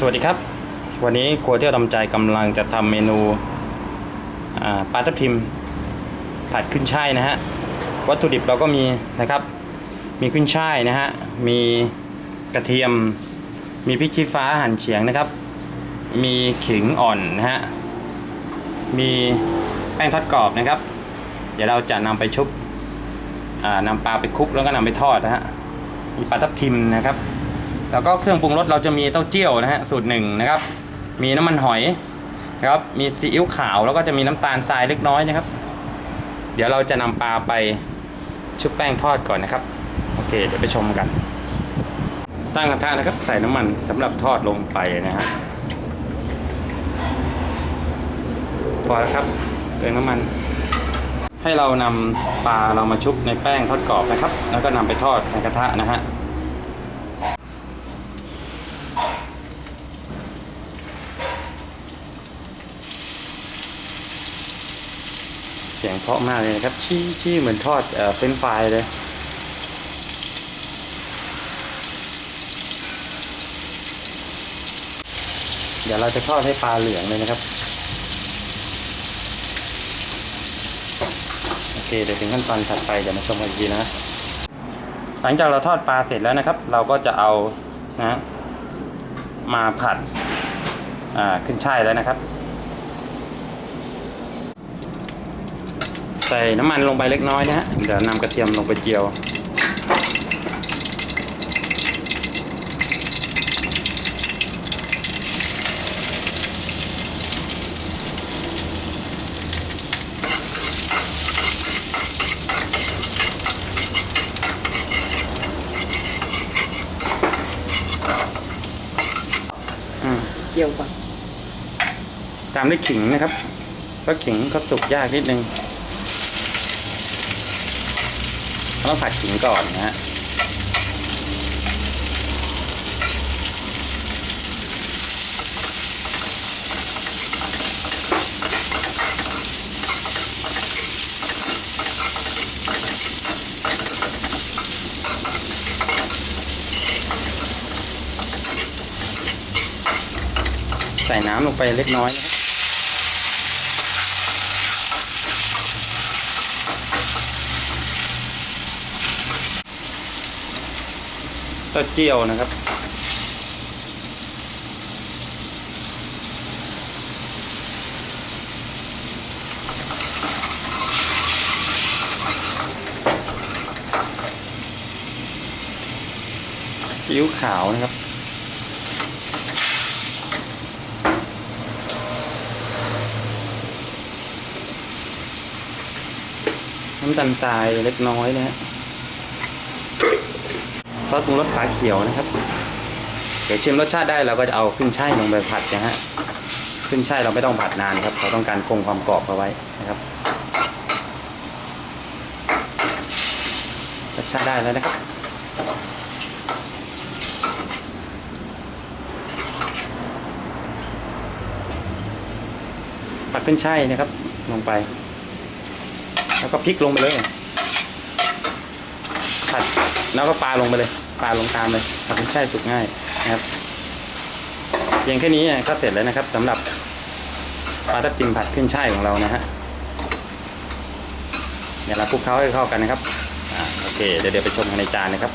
สวัสดีครับ วันนี้ครัวเที่ยวดำใจกำลังจะทำเมนูปลาทับทิมผัดขึ้นช่ายนะฮะ วัตถุดิบเราก็มีนะครับ มีขึ้นช่ายนะฮะ มีกระเทียม มีพริกชี้ฟ้าหั่นเฉียงนะครับ มีขิงอ่อนนะฮะ มีแป้งทอดกรอบนะครับ เดี๋ยวเราจะนำไปชุบนำปลาไปคลุกแล้วก็นำไปทอดนะฮะ มีปลาทับทิมนะครับ แล้วก็เครื่องปรุงรสเราจะมีเต้าเจี้ยวนะฮะสูตรหนึ่งนะครับ มีน้ำมันหอยนะครับ มีซีอิ๊วขาวแล้วก็จะมีน้ำตาลทรายเล็กน้อยนะครับ เดี๋ยวเราจะนำปลาไปชุบแป้งทอดก่อนนะครับ โอเค เดี๋ยวไปชมกัน ตั้งกระทะนะครับ ใส่น้ำมันสำหรับทอดลงไปนะฮะพอแล้วครับเติมน้ำมัน ให้เรานำปลาเรามาชุบในแป้งทอดกรอบนะครับ แล้วก็นำไปทอดในกระทะนะฮะ สียงเพราะมากเลยนะครับ ชี้ชี้เหมือนทอดเอ่อเฟรนช์ฟายเลยเดี๋ยวเราจะทอดให้ปลาเหลืองเลยนะครับ โอเค เดี๋ยวถึงขั้นตอนถัดไปเดี๋ยวมาชมกันอีกทีนะ หลังจากเราทอดปลาเสร็จแล้วนะครับ เราก็จะเอานะมาผัดอ่าขึ้นช่ายแล้วนะครับ ใส่น้ำมันลงไปเล็กน้อยนะฮะ เดี๋ยวนำกระเทียมลงไปเจียว อืม เกี่ยวก่อนตามด้วยขิงนะครับเพราะขิงเขาสุกยากนิดนึงเรา ต้องผัดขิงก่อนนะฮะใส่น้ำลงไปเล็กน้อยนะ ครับเต้าเจียวนะครับ ซีอิ๊วขาวนะครับน้ำตาลทรายเล็กน้อยนะฮะ ซอสปรุงรสฝาเขียวนะครับ เดี๋ยวชิมรสชาติได้เราก็จะเอาขึ้นช่ายลงไปผัดนะฮะขึ้นช่ายเราไม่ต้องผัดนานครับเราต้องการคงความกรอบเอาไว้นะครับรสชาติได้แล้วนะครับผัดขึ้นช่ายนะครับลงไป แล้วก็พริกลงไปเลยผัด แล้วก็ปลาลงไปเลยปลาลงตามเลยผัดขึ้นช่ายสุกง่ายนะครับเพียงแค่นี้ก็เสร็จแล้วนะครับสำหรับปลาทับทิมผัดขึ้นช่ายของเรานะฮะเดี๋ยวเราคลุกเคล้าให้เข้ากันนะครับอโอเคเดี๋ยวเดี๋ยวไปชมกันในจานนะครับ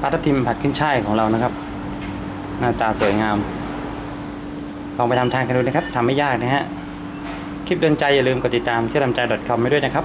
ปลาทับทิมผัดขึ้นช่ายของเรานะครับ หน้าตาสวยงามลองไปทำทานกันดูนะครับทำไม่ยากนะฮะคลิปเดินใจอย่าลืมกดติดตามที่ทำใจ .com ไว้ด้วยนะครับ